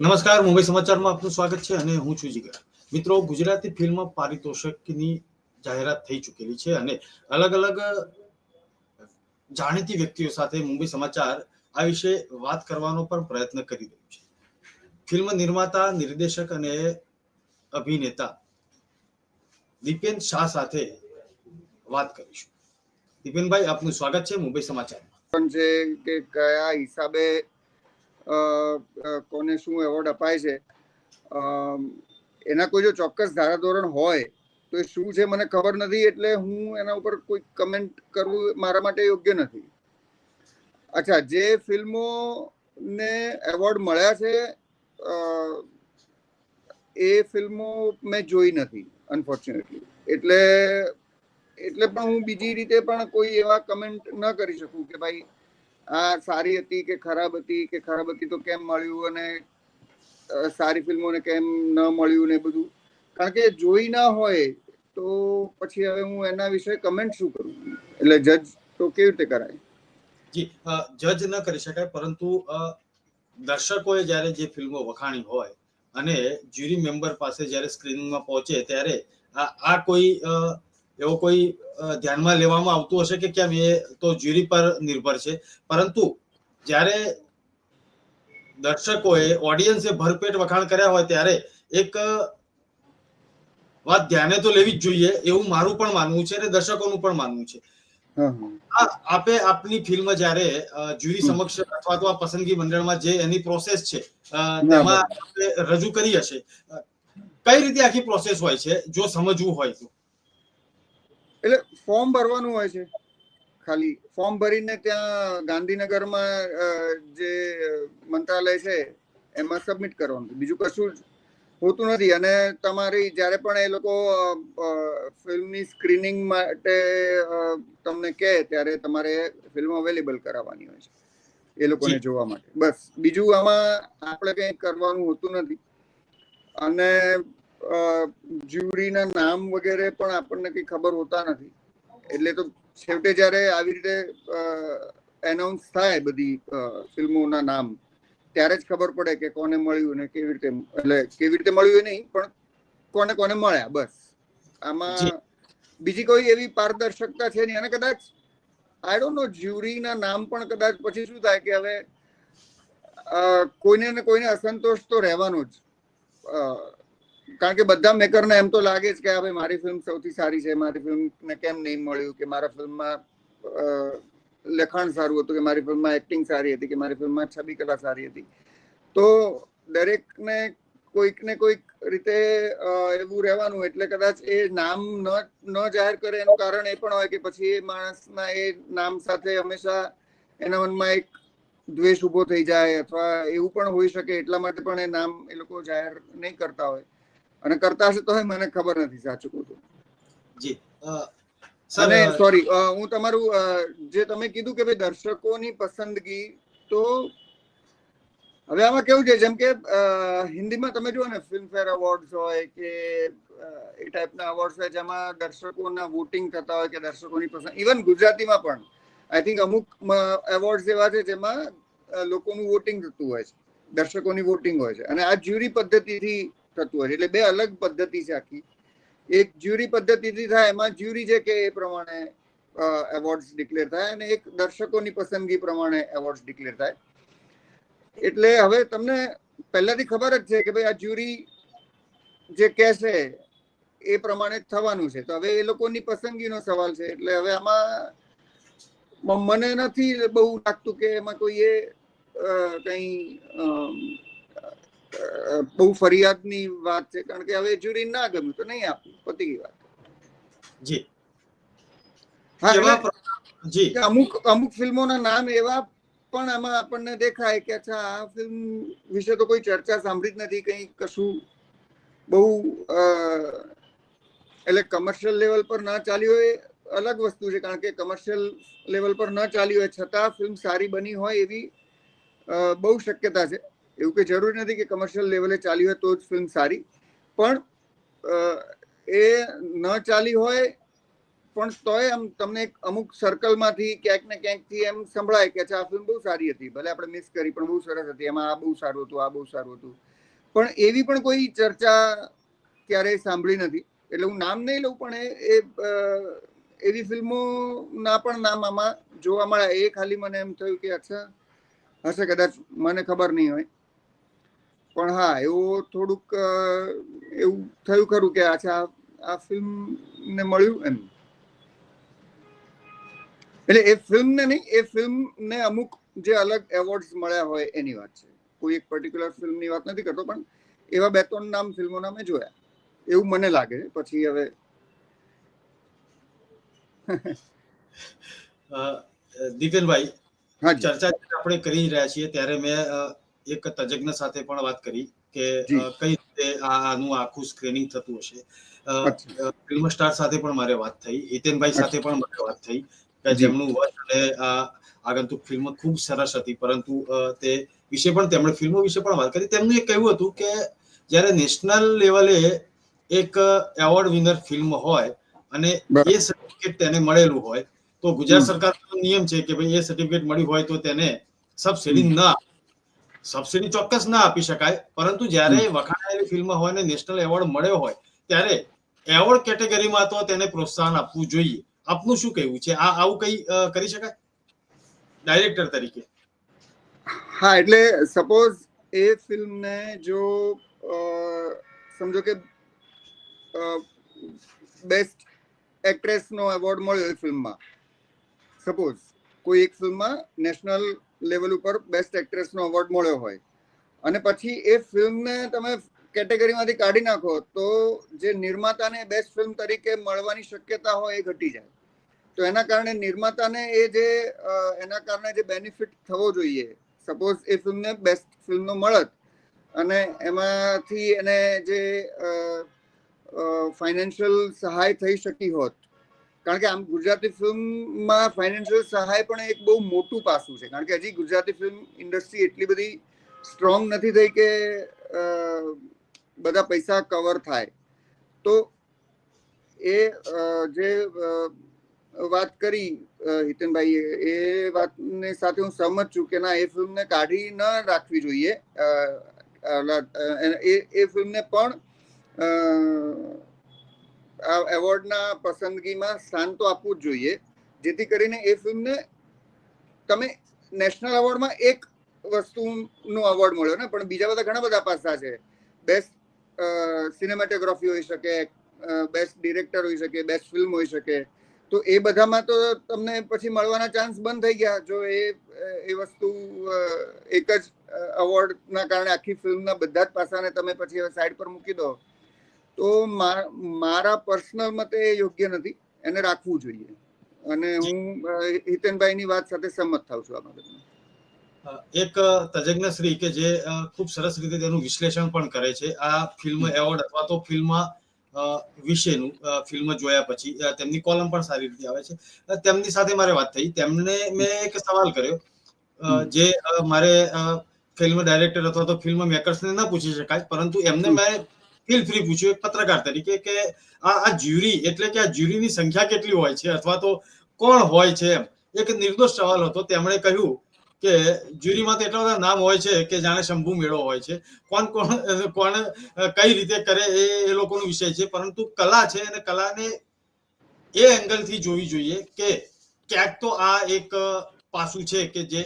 નમસ્કાર, મુંબઈ સમાચારમાં આપનું સ્વાગત છે અને હું છું જીગર. મિત્રો, ગુજરાતી ફિલ્મ પારિતોષકની જાહેરાત થઈ ચૂકેલી છે અને અલગ અલગ જાણીતી વ્યક્તિઓ સાથે મુંબઈ સમાચાર આ વિશે વાત કરવાનો પણ પ્રયત્ન કરી રહ્યું છે. ફિલ્મ નિર્માતા, નિર્દેશક અને અભિનેતા દીપેન શાહ સાથે વાત કરીશું. દીપેનભાઈ, આપનું સ્વાગત છે મુંબઈ સમાચારમાં. છે કે કયા હિસાબે કોને શું એવોર્ડ અપાય છે એના કોઈ જો ચોક્કસ ધારાધોરણ હોય, તો એ શું છે મને ખબર નથી, એટલે હું એના ઉપર કોઈ કમેન્ટ કરવું મારા માટે યોગ્ય નથી. અચ્છા, જે ફિલ્મો ને એવોર્ડ મળ્યા છે એ ફિલ્મો મેં જોઈ નથી અનફોર્ચ્યુનેટલી એટલે એટલે પણ હું બીજી રીતે પણ કોઈ એવા કમેન્ટ ન કરી શકું કે ભાઈ આ સારી હતી કે ખરાબ હતી, કે ખરાબ હતી તો કેમ મળ્યું અને સારી ફિલ્મોને કેમ ન મળ્યું ને બધું? કારણ કે જોઈ ના હોય તો પછી હવે હું એના વિશે કમેન્ટ શું કરું? એટલે જજ તો કેવી રીતે કરાય? જી જજ ન કરી શકાય, પરંતુ દર્શકોએ જ્યારે જે ફિલ્મો વખાણી હોય અને જ્યુરી મેમ્બર પાસે જ્યારે સ્ક્રીનિંગમાં પહોંચે ત્યારે આ કોઈ એવો કોઈ ધ્યાનમાં લેવામાં આવતું હશે કે કેમ? એ તો જ્યુરી પર નિર્ભર છે. પરંતુ જ્યારે દર્શકોએ ઓડિયન્સે ભરપેટ વખાણ કર્યા હોય ત્યારે એક વાત ધ્યાને તો લેવી જ જોઈએ. એવું મારું પણ માનવું છે અને દર્શકોનું પણ માનવું છે. આપે આપની ફિલ્મ જ્યારે જ્યુરી સમક્ષ અથવા તો આ પસંદગી મંડળમાં જે એની પ્રોસેસ છે તેમાં રજૂ કરી હશે. કઈ રીતે આખી પ્રોસેસ હોય છે? જો સમજવું હોય તો. એટલે ફોર્મ ભરવાનું હોય છે. ખાલી ફોર્મ ભરીને ત્યાં ગાંધીનગરમાં જે મંત્રાલય છે એમાં સબમિટ કરવાનું બીજું કશું જ હોતું નથી. અને તમારી જ્યારે પણ એ લોકો ફિલ્મની સ્ક્રીનિંગ માટે તમને કહે ત્યારે તમારે ફિલ્મ અવેલેબલ કરાવવાની હોય છે. એ લોકોને જોવા માટે. બસ. બીજું આમાં આપણે કંઈ કરવાનું હોતું નથી. અને જ્યુરીના નામ વગેરે પણ આપણને કંઈ ખબર હોતા નથી. એટલે તો છેવટે જ્યારે આવી રીતે એનાઉન્સ થાય બધી ફિલ્મોના નામ ત્યારે જ ખબર પડે કે કોને મળ્યું ને કેવી રીતે એટલે કેવી રીતે મળ્યું એ નહીં પણ કોને કોને મળ્યા બસ. આમાં બીજી કોઈ એવી પારદર્શકતા છે નહીં. અને કદાચ આઈ ડોન્ટ નો જ્યુરીના નામ પણ કદાચ પછી શું થાય કે હવે કોઈને ને કોઈને અસંતોષ તો રહેવાનો જ કારણ કે બધા મેકરને એમ તો લાગે જ કે હવે મારી ફિલ્મ સૌથી સારી છે, મારી ફિલ્મને કેમ નહીં મળ્યું કે મારા ફિલ્મમાં લખાણ સારું હતું કે મારી ફિલ્મમાં એક્ટિંગ સારી હતી કે મારી ફિલ્મમાં છબી કલા સારી હતી. તો દરેકને કોઈક ને કોઈક રીતે એવું રહેવાનું એટલે કદાચ એ નામ ન ન જાહેર કરે એનું કારણ એ પણ હોય કે પછી એ માણસના એ નામ સાથે હંમેશા એના મનમાં એક દ્વેષ ઊભો થઈ જાય અથવા એવું પણ હોઈ શકે એટલા માટે પણ એ નામ એ લોકો જાહેર નહીં કરતા હોય. અને કરતા હશે તો મને ખબર નથી સાચું કહું જી. અને સોરી હું તમારું જે તમે કીધું કે ભાઈ દર્શકોની પસંદગી તો હવે આમાં કેવું છે? જેમ કે હિન્દીમાં તમે જુઓ ને ફિલ્મફેર અવોર્ડ્સ હોય કે એ ટાઈપના અવોર્ડ્સ હોય જેમાં દર્શકોના વોટિંગ થતા હોય કે દર્શકોની પસંદ ઇવન ગુજરાતીમાં પણ. આઈ થિંક અમુક એવોર્ડ્સ એવા છે જેમાં લોકોનું વોટિંગ થતું હોય છે. દર્શકોની વોટિંગ હોય છે. અને આ જ્યુરી પદ્ધતિથી થતું હોય છે. એટલે બે અલગ પદ્ધતિ છે આખી. એક જ્યુરી પદ્ધતિથી થાય, એમાં જ્યુરી છે કે એ પ્રમાણે એવોર્ડ્સ ડિક્લેર થાય અને એક દર્શકોની પસંદગી પ્રમાણે એવોર્ડ્સ ડિક્લેર થાય. એટલે હવે તમને પહેલાથી ખબર જ છે કે ભાઈ આ જ્યુરી જે કહેશે એ પ્રમાણે થવાનું છે. તો હવે એ લોકોની પસંદગીનો સવાલ છે. એટલે હવે આમાં મને નથી બહુ લાગતું કે એમાં કોઈ એ કંઈ બહુ ફરિયાદની વાત છે. કારણ કે હવે જ્યુરી ના ગમ્યું તો નહીં આપ્યું પતી ગઈ વાત. જી. જી. અમુક અમુક ફિલ્મોના નામ એવા પણ આમાં આપણને દેખાય કે અચ્છા આ ફિલ્મ વિશે તો કોઈ ચર્ચા સાંભળી જ નથી કંઈ કશું બહુ એટલે કમર્શિયલ લેવલ પર ના ચાલી હોય અલગ વસ્તુ છે. કારણ કે કમર્શિયલ લેવલ પર ન ચાલી હોય છતાં ફિલ્મ સારી બની હોય એવી બહુ શક્યતા છે. એવું કંઈ જરૂરી નથી કે કમર્શિયલ લેવલે ચાલી હોય તો જ ફિલ્મ સારી. પણ એ ન ચાલી હોય, પણ તોય આમ તમને એક અમુક સર્કલમાંથી ક્યાંક ને ક્યાંકથી એમ સંભળાય કે આ ફિલ્મ બહુ સારી હતી. ભલે આપણે મિસ કરી, પણ બહુ સરસ હતી. એમાં આ બહુ સારું હતું, આ બહુ સારું હતું. પણ એવી પણ કોઈ ચર્ચા ક્યારેય સાંભળી નથી. એટલે હું નામ નહીં લઉં, પણ એ એવી ફિલ્મોના પણ નામ આમાં જોવા મળ્યા એ ખાલી મને એમ થયું કે અચ્છા, હશે કદાચ, મને ખબર નહીં હોય. પણ હા એવું થોડુંક એવું થયું ખરું કે આછા આ- ફિલ્મ ને મળ્યું એમ. એટલે એ ફિલ્મ ને નહીં એ ફિલ્મ ને અમુક જે અલગ એવોર્ડ્સ મળ્યા હોય એની વાત છે. કોઈ એક પર્ટિક્યુલર ફિલ્મની વાત નથી કરતો પણ એવા બે ત્રણ નામ ફિલ્મોના મેં જોયા. એવું મને લાગે છે પછી હવે દિપેનભાઈ હા ચર્ચા આપણે કરી રહ્યા છીએ ત્યારે મેં એક તજજ્ઞ સાથે પણ વાત કરી કે કઈ રીતે આનું આખું સ્ક્રીનિંગ થતું હશે. ફિલ્મ સ્ટાર સાથે પણ મારે વાત થઈ. હિતેનભાઈ સાથે પણ મારે વાત થઈ કે જેમનું વર્ષ અને આગંતુક ફિલ્મ ખૂબ સરસ હતી. પરંતુ તે વિશે પણ તેમણે ફિલ્મો વિશે પણ વાત કરી. તેમનું એ કહ્યું હતું કે જ્યારે નેશનલ લેવલે એક એવોર્ડ વિનર ફિલ્મ હોય અને એ સર્ટિફિકેટ તેને મળેલું હોય તો ગુજરાત સરકારનો નિયમ છે કે ભાઈ એ સર્ટિફિકેટ મળ્યું હોય તો તેને સબસિડી. ના સબસિડી ચોક્કસ ના આપી શકાય પરંતુ જ્યારે વખાણાયેલી ફિલ્મ હોય ને નેશનલ એવોર્ડ મળ્યો હોય ત્યારે એવોર્ડ કેટેગરીમાં તો તેને પ્રોત્સાહન આપવું જોઈએ. આપનું શું કહેવું છે? આ આવું કઈ કરી શકાય? ડાયરેક્ટર તરીકે. હા એટલે સપોઝ એ ફિલ્મને જો સમજો કે બેસ્ટ એક્ટ્રેસનો એવોર્ડ મળ્યો એ ફિલ્મમાં સપોઝ કોઈ એક ફિલ્મમાં નેશનલ લેવલ ઉપર બેસ્ટ એક્ટ્રેસનો એવોર્ડ મળ્યો હોય. અને પછી એ ફિલ્મને તમે કેટેગરીમાંથી કાઢી નાખો, તો જે નિર્માતાને બેસ્ટ ફિલ્મ તરીકે મળવાની શક્યતા હોય એ ઘટી જાય. તો એના કારણે નિર્માતાને એ જે એના કારણે જે બેનિફિટ થવો જોઈએ. સપોઝ એ ફિલ્મને બેસ્ટ ફિલ્મનો મળત અને એમાંથી એને જે ફાઇનાન્શિયલ સહાય થઈ શકી હોત કારણ કે આમ ગુજરાતી ફિલ્મમાં ફાઇનાન્શિયલ સહાય પણ એક બહુ મોટું પાસું છે. કારણ કે હજી ગુજરાતી ફિલ્મ ઇન્ડસ્ટ્રી એટલી બધી સ્ટ્રોંગ નથી થઈ કે બધા પૈસા કવર થાય. તો એ જે વાત કરી અ, હિતેનભાઈએ એ વાતને સાથે હું સહમત છું કે ના એ ફિલ્મને કાઢી ન રાખવી જોઈએ. એ ફિલ્મને પણ એવોર્ડના પસંદગીમાં સ્થાન તો આપવું જ જોઈએ. જેથી કરીને એ ફિલ્મને તમે નેશનલ એવોર્ડમાં એક વસ્તુનો એવોર્ડ મળ્યો ને, પણ બીજા બધા ઘણા બધા પાસા છે. બેસ્ટ સિનેમેટોગ્રાફી હોઈ શકે બેસ્ટ ડિરેક્ટર હોઈ શકે, બેસ્ટ ફિલ્મ હોઈ શકે. તો એ બધામાં તો તમને પછી મળવાના ચાન્સ બંધ થઈ ગયા. જો એ એ વસ્તુ એક જ એવોર્ડના કારણે આખી ફિલ્મના બધા જ પાસાને તમે પછી સાઈડ પર મૂકી દો. તો મા- મારા પર્સનલ મતે એ યોગ્ય નથી. એને રાખવું જોઈએ. અને હું હિતેનભાઈની વાત સાથે સહમત થાઉં છું આ બાબતમાં. એક તજજ્ઞ શ્રી કે જે ખૂબ સરસ રીતે તેનું વિશ્લેષણ પણ કરે છે. આ ફિલ્મ એવોર્ડ અથવા તો ફિલ્મ વિશેનું ફિલ્મ જોયા પછી તેમની કોલમ પણ સારી રીતે આવે છે. તેમની સાથે મારે વાત થઈ. તેમને મેં એક સવાલ કર્યો. જે મારે ફિલ્મ ડાયરેક્ટર અથવા તો ફિલ્મ મેકર્સને ન પૂછી શકાય પરંતુ એમને મેં ફીલ ફ્રી પૂછ્યું એક પત્રકાર તરીકે કે આ આ જ્યુરી એટલે કે આ જ્યુરીની સંખ્યા કેટલી હોય છે અથવા તો કોણ હોય છે એમ? એક નિર્દોષ સવાલ હતો. તેમણે કહ્યું કે જ્યુરીમાં તો એટલા બધા નામ હોય છે કે જાણે શંભુ મેળો હોય છે. કોણ કોણ કોણ, કઈ રીતે કરે એ એ લોકોનો વિષય છે. પરંતુ કલા છે અને કલાને એ એંગલથી જોવી જોઈએ કે ક્યાંક તો આ એક પાસું છે કે જે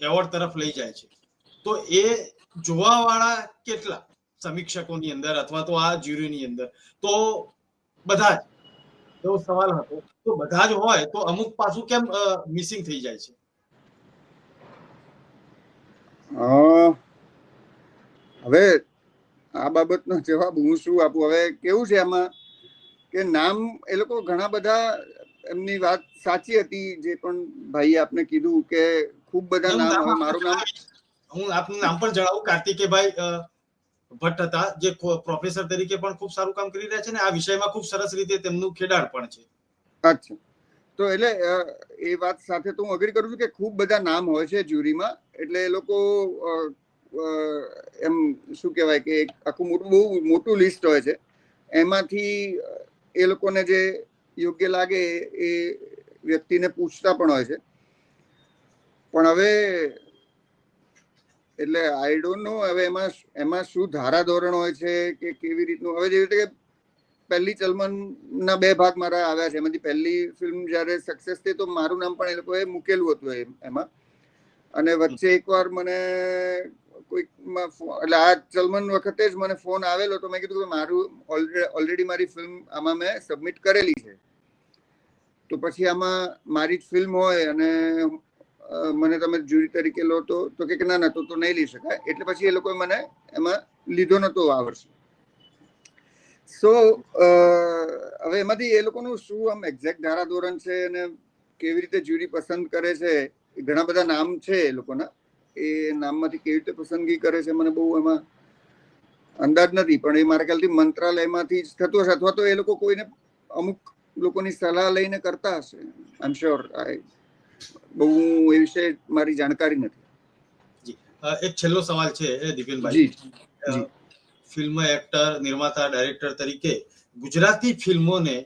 એવોર્ડ તરફ લઈ જાય છે. તો એ જોવાવાળા કેટલા? સમીક્ષકોની અંદર અથવા તો આ જ્યુરીની અંદર. તો બધા જ એવો સવાલ હતો. તો બધા જ હોય તો અમુક પાછું કેમ મિસિંગ થઈ જાય છે? હવે આ બાબતનો જવાબ હું શું આપું? હવે કેવું છે આમાં કે નામ એ લોકો ઘણા બધા એમની વાત સાચી હતી જે પણ ભાઈ આપને કીધું કે ખૂબ બધા નામ હવે મારું નામ હું આપનું નામ પણ જણાવું કાર્તિકેયભાઈ અ, ભટ્ટ હતા, જે પ્રોફેસર તરીકે પણ ખૂબ સારું કામ કરી રહ્યા છે ને આ વિષયમાં ખૂબ સરસ રીતે તેમનું ખેડાણ પણ છે. અચ્છા. તો એટલે એ વાત સાથે તો હું અગ્રી કરું છું કે ખૂબ બધા નામ હોય છે જ્યુરીમાં, એટલે એ લોકો એમ શું કહેવાય કે આખું મોટું, બહુ મોટું લિસ્ટ હોય છે. એમાંથી એ લોકોને જે યોગ્ય લાગે એ વ્યક્તિને પૂછતા પણ હોય છે. પણ હવે એટલે આઈ ડોન્ટ નો હવે એમાં એમાં શું ધારા ધોરણ હોય છે કે કેવી રીતનું? હવે જેવી રીતે કે પહેલી ચલમનના બે ભાગ મારા આવ્યા છે. એમાંથી પહેલી ફિલ્મ જ્યારે સક્સેસ થઈ તો મારું નામ પણ એ લોકોએ મૂકેલું હતું એમ- એમાં. અને વચ્ચે એકવાર મને કોઈક એટલે આ ચલમન વખતે જ મને ફોન આવેલો તો મેં કીધું કે મારું ઓલરેડી મારી ફિલ્મ આમાં મેં સબમિટ કરેલી છે. તો પછી આમાં મારી જ ફિલ્મ હોય અને મને તમે જ્યુરી તરીકે લો તો તો કે ના ના, તો તો નહીં લઈ શકાય. એટલે પછી એ લોકોએ મને એમાં લીધો નહોતો આ વર્ષે. સો હવે એમાંથી એ લોકોનું શું આમ એક્ઝેક્ટ ધારા ધોરણ છે અને કેવી રીતે જ્યુરી પસંદ કરે છે ઘણા બધા નામ છે એ લોકોના. એ નામમાંથી કેવી રીતે પસંદગી કરે છે, મને બહુ એમાં અંદાજ નથી, પણ એ મારા ખ્યાલથી મંત્રાલયમાંથી જ થતું હશે અથવા તો એ લોકો કોઈને અમુક લોકોની સલાહ લઈને કરતા હશે. આઈ એમ શ્યોર બહુ એ વિશે મારી જાણકારી નથી. એક છેલ્લો સવાલ છે દિપેનભાઈ. ફિલ્મ એક્ટર નિર્માતા ડાયરેક્ટર તરીકે ગુજરાતી ફિલ્મોને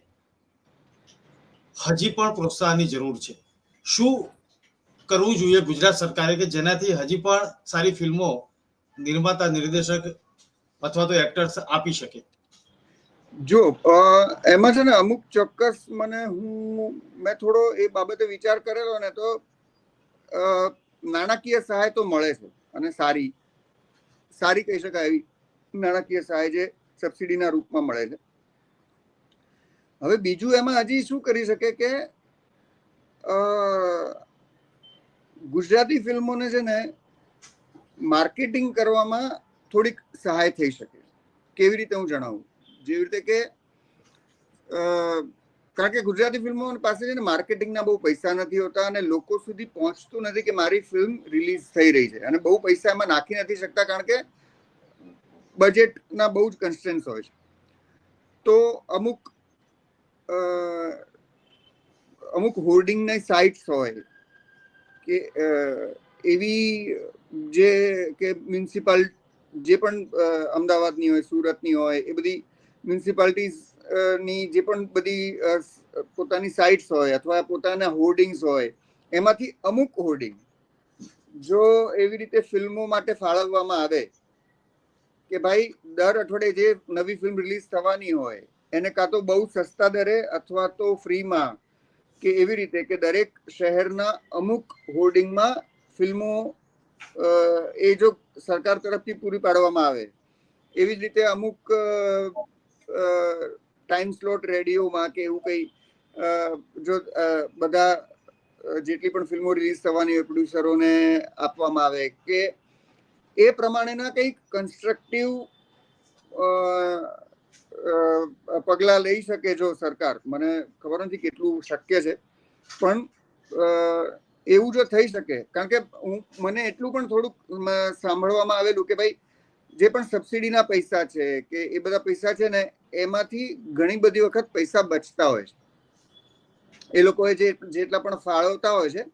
હજી પણ પ્રોત્સાહનની જરૂર છે. શું કરવું જોઈએ ગુજરાત સરકારે કે જેનાથી હજી પણ સારી ફિલ્મો નિર્માતા નિર્દેશક અથવા તો એક્ટર્સ આપી શકે? જો એમાં છે ને અમુક ચોક્કસ મને હું, મેં થોડો એ બાબતે વિચાર કરેલો ને તો નાણાકીય સહાય તો મળે છે અને સારી સારી કહી શકાય એવી નાણાકીય સહાય જે સબસિડીના રૂપમાં મળે છે. હવે બીજું એમાં હજી શું કરી શકે કે ગુજરાતી ફિલ્મોને છે ને માર્કેટિંગ કરવામાં થોડીક સહાય થઈ શકે. કેવી રીતે હું જણાવું? જેવી રીતે કે કારણ કે ગુજરાતી ફિલ્મો પાસે છે ને માર્કેટિંગના બહુ પૈસા નથી હોતા અને લોકો સુધી પહોંચતું નથી કે મારી ફિલ્મ રિલીઝ થઈ રહી છે. અને બહુ પૈસા એમાં નાખી નથી શકતા કારણ કે બજેટના બહુ જ કન્સ્ટન્સ હોય છે. તો અમુક અમુક હોર્ડિંગની સાઇટ્સ હોય કે એવી જે, કે મ્યુનિસિપાલ જે પણ અમદાવાદની હોય, સુરતની હોય, એ બધી મ્યુનિસિપાલિટીઝની જે પણ બધી પોતાની સાઇટ્સ હોય અથવા પોતાના હોર્ડિંગ્સ હોય, એમાંથી અમુક હોર્ડિંગ જો એવી રીતે ફિલ્મો માટે ફાળવવામાં આવે કે ભાઈ દર અઠવાડિયે જે નવી ફિલ્મ રિલીઝ થવાની હોય, એને કાં તો બહુ સસ્તા દરે અથવા તો ફ્રીમાં કે એવી રીતે કે દરેક શહેરના અમુક હોર્ડિંગમાં ફિલ્મો એ જો સરકાર તરફથી પૂરી પાડવામાં આવે, એવી જ રીતે અમુક ટાઈમ સ્લોટ રેડિયોમાં કે એવું કંઈ જો બધા જેટલી પણ ફિલ્મો રિલીઝ થવાની હોય પ્રોડ્યુસરોને આપવામાં આવે કે એ પ્રમાણેના કંઈક કન્સ્ટ્રક્ટિવ પગલાં લઈ શકે જો સરકાર. મને ખબર નથી કેટલું શક્ય છે, પણ એવું જો થઈ શકે, કારણ કે હું, મને એટલું પણ થોડુંક સાંભળવામાં આવેલું કે ભાઈ, જે પણ સબસિડીના પૈસા છે, કે એ બધા પૈસા છે ને એમાંથી ઘણી બધી વખત પૈસા બચતા હોય છે. એ લોકોએ જે, જેટલા પણ ફાળવતા હોય છે,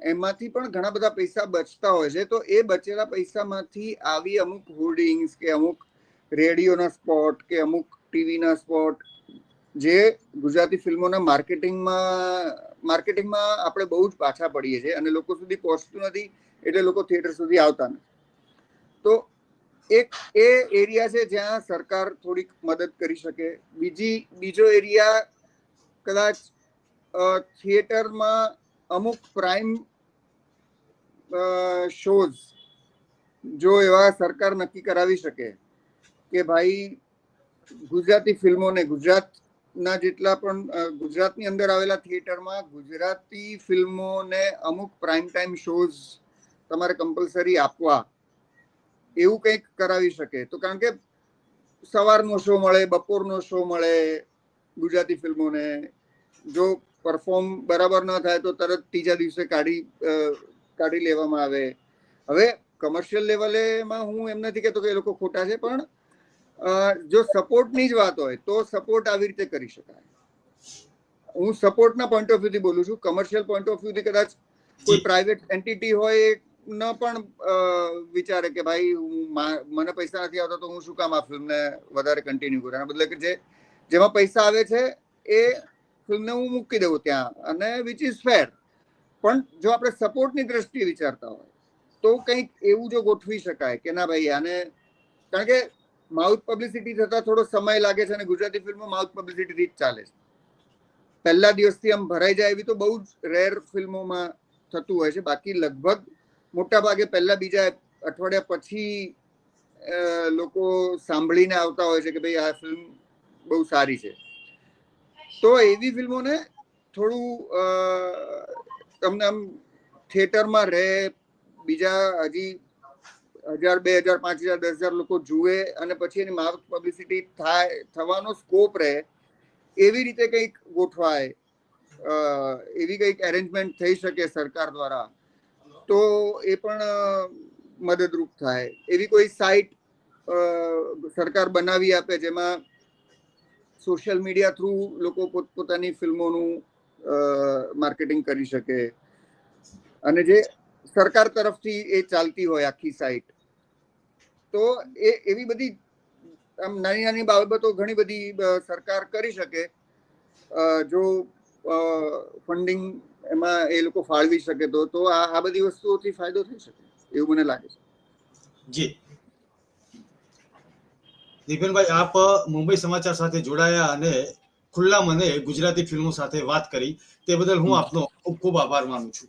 એમાંથી પણ ઘણા બધા પૈસા બચતા હોય છે. તો એ બચેલા પૈસામાંથી આવી અમુક હોર્ડિંગ્સ કે અમુક રેડિયોના સ્પોટ કે અમુક ટીવીના સ્પોટ, જે ગુજરાતી ફિલ્મોના માર્કેટિંગમાં માર્કેટિંગમાં આપણે બહુ જ પાછા પડીએ છીએ અને લોકો સુધી પહોંચતું નથી, એટલે લોકો થિયેટર સુધી આવતા નથી. તો એક એ એરિયા છે જ્યાં સરકાર થોડીક મદદ કરી શકે. બીજી, બીજો એરિયા કદાચ થિયેટરમાં અમુક પ્રાઇમ શોઝ જો એવા સરકાર નક્કી કરાવી શકે કે ભાઈ ગુજરાતી ફિલ્મોને ગુજરાતના જેટલા પણ ગુજરાતની અંદર આવેલા થિયેટરમાં ગુજરાતી ફિલ્મોને અમુક પ્રાઇમ ટાઈમ શોઝ તમારે કમ્પલસરી આપવા. એવું કંઈક કરાવી શકે. તો કારણ કે સવારનો શો મળે બપોરનો શો મળે ગુજરાતી ફિલ્મોને. જો પરફોર્મ બરાબર ન થાય તો તરત ત્રીજા દિવસે કાઢી કાઢી લેવામાં આવે. હવે કમર્શિયલ લેવલેમાં હું એમ નથી કહેતો કે એ લોકો ખોટા છે પણ જો સપોર્ટની જ વાત હોય તો સપોર્ટ આવી રીતે કરી શકાય. હું સપોર્ટના પોઈન્ટ ઓફ વ્યૂથી બોલું છું. કમર્શિયલ પોઈન્ટ ઓફ વ્યૂથી કદાચ કોઈ પ્રાઇવેટ એન્ટિટી હોય ન પણ વિચારે કે ભાઈ હું મને પૈસા નથી આવતા તો હું શું કામ આ ફિલ્મને વધારે કન્ટિન્યુ કરું? એના બદલે કે જે, જેમાં પૈસા આવે છે એ ફિલ્મને હું મૂકી દઉં ત્યાં. અને વિચ ઇઝ ફેર પણ જો આપણે સપોર્ટની દ્રષ્ટિએ વિચારતા હોય, તો કંઈક એવું જો ગોઠવી શકાય કે ના ભાઈ આને, કારણ કે માઉથ પબ્લિસિટી થતા થોડો સમય લાગે છે અને ગુજરાતી ફિલ્મો માઉથ પબ્લિસિટીથી જ ચાલે છે. પહેલા દિવસથી આમ ભરાઈ જાય એવી તો બહુ જ રેર ફિલ્મોમાં થતું હોય છે. બાકી લગભગ મોટા ભાગે પહેલા બીજા અઠવાડિયા પછી લોકો સાંભળીને આવતા હોય છે કે ભાઈ આ ફિલ્મ બહુ સારી છે. તો એવી ફિલ્મોને થોડું તમને આમ થિયેટરમાં રહે, બીજા હજી હજાર બે, હજાર પાંચ, હજાર દસ હજાર લોકો જુએ અને પછી એની માર્ક પબ્લિસિટી થાય, થવાનો સ્કોપ રહે, એવી રીતે કંઈક ગોઠવાય એવી કંઈક એરેન્જમેન્ટ થઈ શકે સરકાર દ્વારા. તો એ પણ મદદરૂપ થાય. એવી કોઈ સાઇટ સરકાર બનાવી આપે જેમાં સોશિયલ મીડિયા થ્રુ લોકો પોતપોતાની ફિલ્મોનું માર્કેટિંગ કરી શકે. અને જે સરકાર તરફથી એ ચાલતી હોય આખી સાઇટ તો એ, એવી બધી આમ નાની નાની બાબતો ઘણી બધી સરકાર કરી શકે. જો ફંડિંગ એમાં એ લોકો ફાળવી શકે તો તો આ બધી વસ્તુઓથી ફાયદો થઈ શકે, એવું મને લાગે છે. જી. દીપેનભાઈ, આપ મુંબઈ સમાચાર સાથે જોડાયા અને ખુલ્લા મને ગુજરાતી ફિલ્મો સાથે વાત કરી. તે બદલ હું આપનો ખૂબ ખૂબ આભાર માનું છું.